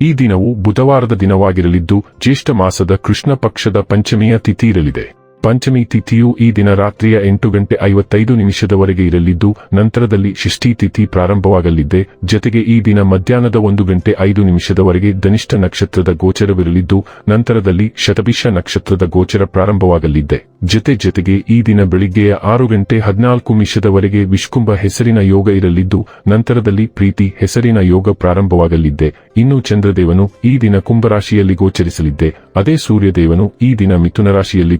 ಈ ದಿನವು ಬುಧವಾರದ ದಿನವಾಗಿರಲಿದ್ದು ಜ್ಯೇಷ್ಠ ಮಾಸದ ಕೃಷ್ಣ ಪಕ್ಷದ ಪಂಚಮಿಯ ತಿಥಿ ಇರಲಿದೆ ಪಂಚಮಿ ತಿಥಿಯು ಈ ದಿನ ರಾತ್ರಿಯ ಎಂಟು ಗಂಟೆ ಐವತ್ತೈದು ನಿಮಿಷದವರೆಗೆ ಇರಲಿದ್ದು, ನಂತರದಲ್ಲಿ ಷಷ್ಠಿ ತಿಥಿ ಪ್ರಾರಂಭವಾಗಲಿದ್ದೆ ಜತೆಗೆ ಈ ದಿನ ಮಧ್ಯಾಹ್ನದ ಒಂದು ಗಂಟೆ ಐದು ನಿಮಿಷದವರೆಗೆ ಧನಿಷ್ಠ ನಕ್ಷತ್ರದ ಗೋಚರವಿರಲಿದ್ದು, ನಂತರದಲ್ಲಿ ಶತಭಿಷ ನಕ್ಷತ್ರದ ಗೋಚರ ಪ್ರಾರಂಭವಾಗಲಿದ್ದೆ ಜತೆ ಜೊತೆಗೆ ಈ ದಿನ ಬೆಳಿಗ್ಗೆಯ ಆರು ಗಂಟೆ ಹದಿನಾಲ್ಕು ನಿಮಿಷದವರೆಗೆ ವಿಷ್ಕುಂಭ ಹೆಸರಿನ ಯೋಗ ಇರಲಿದ್ದು, ನಂತರದಲ್ಲಿ ಪ್ರೀತಿ ಹೆಸರಿನ ಯೋಗ ಪ್ರಾರಂಭವಾಗಲಿದ್ದೆ ಇನ್ನು ಚಂದ್ರದೇವನು ಈ ದಿನ ಕುಂಭರಾಶಿಯಲ್ಲಿ ಗೋಚರಿಸಲಿದ್ದೆ ಅದೇ ಸೂರ್ಯದೇವನು ಈ ದಿನ ಮಿಥುನ ರಾಶಿಯಲ್ಲಿ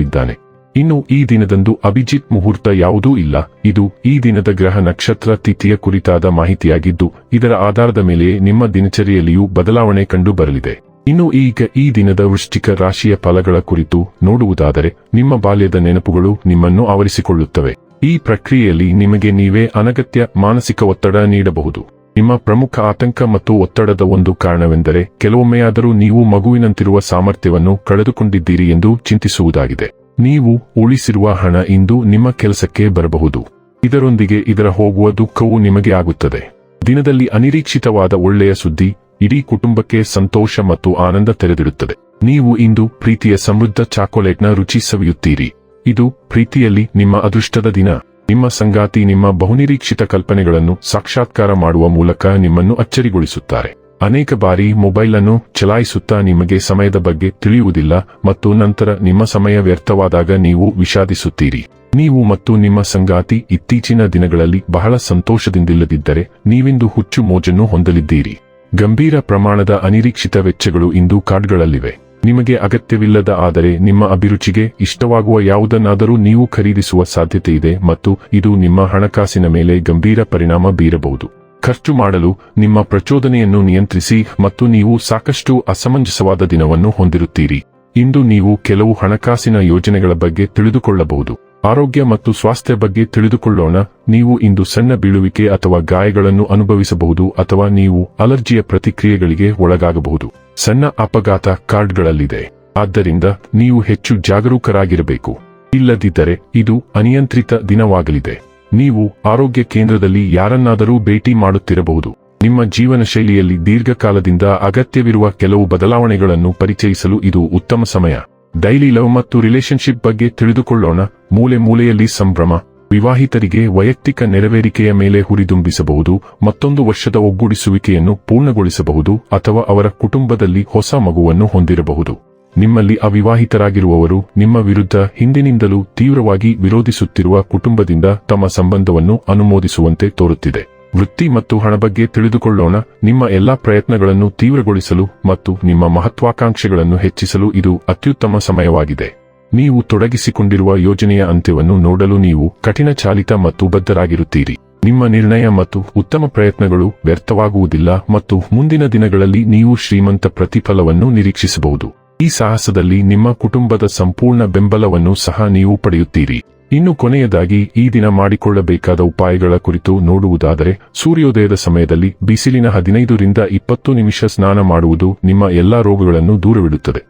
ಗೋಚರಿಸಲಿದ್ದಾನೆ ಇನ್ನು ಈ ದಿನದಂದು ಅಭಿಜಿತ್ ಮುಹೂರ್ತ ಯಾವುದೂ ಇಲ್ಲ. ಇದು ಈ ದಿನದ ಗ್ರಹ ನಕ್ಷತ್ರ ತಿಥಿಯ ಕುರಿತಾದ ಮಾಹಿತಿಯಾಗಿದ್ದು, ಇದರ ಆಧಾರದ ಮೇಲೆಯೇ ನಿಮ್ಮ ದಿನಚರಿಯಲ್ಲಿಯೂ ಬದಲಾವಣೆ ಕಂಡು ಬರಲಿದೆ ಇನ್ನು ಈಗ ಈ ದಿನದ ವೃಷ್ಟಿಕ ರಾಶಿಯ ಫಲಗಳ ಕುರಿತು ನೋಡುವುದಾದರೆ, ನಿಮ್ಮ ಬಾಲ್ಯದ ನೆನಪುಗಳು ನಿಮ್ಮನ್ನು ಆವರಿಸಿಕೊಳ್ಳುತ್ತವೆ. ಈ ಪ್ರಕ್ರಿಯೆಯಲ್ಲಿ ನಿಮಗೆ ನೀವೇ ಅನಗತ್ಯ ಮಾನಸಿಕ ಒತ್ತಡ ನೀಡಬಹುದು. ನಿಮ್ಮ ಪ್ರಮುಖ ಆತಂಕ ಮತ್ತು ಒತ್ತಡದ ಒಂದು ಕಾರಣವೆಂದರೆ ಕೆಲವೊಮ್ಮೆಯಾದರೂ ನೀವು ಮಗುವಿನಂತಿರುವ ಸಾಮರ್ಥ್ಯವನ್ನು ಕಳೆದುಕೊಂಡಿದ್ದೀರಿ ಎಂದು ಚಿಂತಿಸುವುದಾಗಿದೆ. ನೀವು ಉಳಿಸಿರುವ ಹಣ ಇಂದು ನಿಮ್ಮ ಕೆಲಸಕ್ಕೆ ಬರಬಹುದು. ಇದರೊಂದಿಗೆ ಇದರ ಹೋಗುವ ದುಃಖವು ನಿಮಗೆ ಆಗುತ್ತದೆ. ದಿನದಲ್ಲಿ ಅನಿರೀಕ್ಷಿತವಾದ ಒಳ್ಳೆಯ ಸುದ್ದಿ, ಇಡೀ ಕುಟುಂಬಕ್ಕೆ ಸಂತೋಷ ಮತ್ತು ಆನಂದ ತೆರೆದಿಡುತ್ತದೆ. ನೀವು ಇಂದು ಪ್ರೀತಿಯ ಸಮೃದ್ಧ ಚಾಕೊಲೇಟ್ನ ರುಚಿ ಸವಿಯುತ್ತೀರಿ. ಇದು ಪ್ರೀತಿಯಲ್ಲಿ ನಿಮ್ಮ ಅದೃಷ್ಟದ ದಿನ. ನಿಮ್ಮ ಸಂಗಾತಿ ನಿಮ್ಮ ಬಹುನಿರೀಕ್ಷಿತ ಕಲ್ಪನೆಗಳನ್ನು ಸಾಕ್ಷಾತ್ಕಾರ ಮಾಡುವ ಮೂಲಕ ನಿಮ್ಮನ್ನು ಅಚ್ಚರಿಗೊಳಿಸುತ್ತಾರೆ. ಅನೇಕ ಬಾರಿ ಮೊಬೈಲ್ ಅನ್ನು ಚಲಾಯಿಸುತ್ತಾ ನಿಮಗೆ ಸಮಯದ ಬಗ್ಗೆ ತಿಳಿಯುವುದಿಲ್ಲ ಮತ್ತು ನಂತರ ನಿಮ್ಮ ಸಮಯ ವ್ಯರ್ಥವಾದಾಗ ನೀವು ವಿಷಾದಿಸುತ್ತೀರಿ. ನೀವು ಮತ್ತು ನಿಮ್ಮ ಸಂಗಾತಿ ಇತ್ತೀಚಿನ ದಿನಗಳಲ್ಲಿ ಬಹಳ ಸಂತೋಷದಿಂದಿಲ್ಲದಿದ್ದರೆ ನೀವಿಂದು ಹುಚ್ಚು ಮೋಜನ್ನು ಹೊಂದಲಿದ್ದೀರಿ. ಗಂಭೀರ ಪ್ರಮಾಣದ ಅನಿರೀಕ್ಷಿತ ವೆಚ್ಚಗಳು ಇಂದು ಕಾರ್ಡ್ಗಳಲ್ಲಿವೆ. ನಿಮಗೆ ಅಗತ್ಯವಿಲ್ಲದ ಆದರೆ ನಿಮ್ಮ ಅಭಿರುಚಿಗೆ ಇಷ್ಟವಾಗುವ ಯಾವುದನ್ನಾದರೂ ನೀವು ಖರೀದಿಸುವ ಸಾಧ್ಯತೆ ಇದೆ ಮತ್ತು ಇದು ನಿಮ್ಮ ಹಣಕಾಸಿನ ಮೇಲೆ ಗಂಭೀರ ಪರಿಣಾಮ ಬೀರಬಹುದು. ಖರ್ಚು ಮಾಡಲು ನಿಮ್ಮ ಪ್ರಚೋದನೆಯನ್ನು ನಿಯಂತ್ರಿಸಿ ಮತ್ತು ನೀವು ಸಾಕಷ್ಟು ಅಸಮಂಜಸವಾದ ದಿನವನ್ನು ಹೊಂದಿರುತ್ತೀರಿ. ಇಂದು ನೀವು ಕೆಲವು ಹಣಕಾಸಿನ ಯೋಜನೆಗಳ ಬಗ್ಗೆ ತಿಳಿದುಕೊಳ್ಳಬಹುದು. ಆರೋಗ್ಯ ಮತ್ತು ಸ್ವಾಸ್ಥ್ಯ ಬಗ್ಗೆ ತಿಳಿದುಕೊಳ್ಳೋಣ. ನೀವು ಇಂದು ಸಣ್ಣ ಬೀಳುವಿಕೆ ಅಥವಾ ಗಾಯಗಳನ್ನು ಅನುಭವಿಸಬಹುದು ಅಥವಾ ನೀವು ಅಲರ್ಜಿಯ ಪ್ರತಿಕ್ರಿಯೆಗಳಿಗೆ ಒಳಗಾಗಬಹುದು. ಸಣ್ಣ ಅಪಘಾತ ಕಾರ್ಡ್ಗಳಲ್ಲಿದೆ. ಆದ್ದರಿಂದ ನೀವು ಹೆಚ್ಚು ಜಾಗರೂಕರಾಗಿರಬೇಕು. ಇಲ್ಲದಿದ್ದರೆ ಇದು ಅನಿಯಂತ್ರಿತ ದಿನವಾಗಲಿದೆ. ನೀವು ಆರೋಗ್ಯ ಕೇಂದ್ರದಲ್ಲಿ ಯಾರನ್ನಾದರೂ ಭೇಟಿ ಮಾಡುತ್ತಿರಬಹುದು. ನಿಮ್ಮ ಜೀವನ ಶೈಲಿಯಲ್ಲಿ ದೀರ್ಘಕಾಲದಿಂದ ಅಗತ್ಯವಿರುವ ಕೆಲವು ಬದಲಾವಣೆಗಳನ್ನು ಪರಿಚಯಿಸಲು ಇದು ಉತ್ತಮ ಸಮಯ. ಡೈಲಿ ಲವ್ ಮತ್ತು ರಿಲೇಶನ್ಶಿಪ್ ಬಗ್ಗೆ ತಿಳಿದುಕೊಳ್ಳೋಣ. ಮೂಲೆ ಮೂಲೆಯಲ್ಲಿ ಸಂಭ್ರಮ ವಿವಾಹಿತರಿಗೆ ವೈಯಕ್ತಿಕ ನೆರವೇರಿಕೆಯ ಮೇಲೆ ಹುರಿದುಂಬಿಸಬಹುದು, ಮತ್ತೊಂದು ವರ್ಷದ ಒಗ್ಗೂಡಿಸುವಿಕೆಯನ್ನು ಪೂರ್ಣಗೊಳಿಸಬಹುದು ಅಥವಾ ಅವರ ಕುಟುಂಬದಲ್ಲಿ ಹೊಸ ಮಗುವನ್ನು ಹೊಂದಿರಬಹುದು. ನಿಮ್ಮಲ್ಲಿ ಅವಿವಾಹಿತರಾಗಿರುವವರು ನಿಮ್ಮ ವಿರುದ್ಧ ಹಿಂದಿನಿಂದಲೂ ತೀವ್ರವಾಗಿ ವಿರೋಧಿಸುತ್ತಿರುವ ಕುಟುಂಬದಿಂದ ತಮ್ಮ ಸಂಬಂಧವನ್ನು ಅನುಮೋದಿಸುವಂತೆ ತೋರುತ್ತಿದೆ. ವೃತ್ತಿ ಮತ್ತು ಹಣ ಬಗ್ಗೆ ತಿಳಿದುಕೊಳ್ಳೋಣ, ನಿಮ್ಮ ಎಲ್ಲಾ ಪ್ರಯತ್ನಗಳನ್ನು ತೀವ್ರಗೊಳಿಸಲು ಮತ್ತು ನಿಮ್ಮ ಮಹತ್ವಾಕಾಂಕ್ಷೆಗಳನ್ನು ಹೆಚ್ಚಿಸಲು ಇದು ಅತ್ಯುತ್ತಮ ಸಮಯವಾಗಿದೆ. ನೀವು ತೊಡಗಿಸಿಕೊಂಡಿರುವ ಯೋಜನೆಯ ಅಂತ್ಯವನ್ನು ನೋಡಲು ನೀವು ಕಠಿಣ ಚಾಲಿತ ಮತ್ತು ಬದ್ಧರಾಗಿರುತ್ತೀರಿ. ನಿಮ್ಮ ನಿರ್ಣಯ ಮತ್ತು ಉತ್ತಮ ಪ್ರಯತ್ನಗಳು ವ್ಯರ್ಥವಾಗುವುದಿಲ್ಲ ಮತ್ತು ಮುಂದಿನ ದಿನಗಳಲ್ಲಿ ನೀವು ಶ್ರೀಮಂತ ಪ್ರತಿಫಲವನ್ನು ನಿರೀಕ್ಷಿಸಬಹುದು. ಈ ಸಾಹಸದಲ್ಲಿ ನಿಮ್ಮ ಕುಟುಂಬದ ಸಂಪೂರ್ಣ ಬೆಂಬಲವನ್ನು ಸಹ ನೀವು ಪಡೆಯುತ್ತೀರಿ. ಇನ್ನು ಕೊನೆಯದಾಗಿ, ಈ ದಿನ ಮಾಡಿಕೊಳ್ಳಬೇಕಾದ ಉಪಾಯಗಳ ಕುರಿತು ನೋಡುವುದಾದರೆ, ಸೂರ್ಯೋದಯದ ಸಮಯದಲ್ಲಿ ಬಿಸಿಲಿನ ಹದಿನೈದರಿಂದ ಇಪ್ಪತ್ತು ನಿಮಿಷ ಸ್ನಾನ ಮಾಡುವುದು ನಿಮ್ಮ ಎಲ್ಲಾ ರೋಗಗಳನ್ನು ದೂರವಿಡುತ್ತದೆ.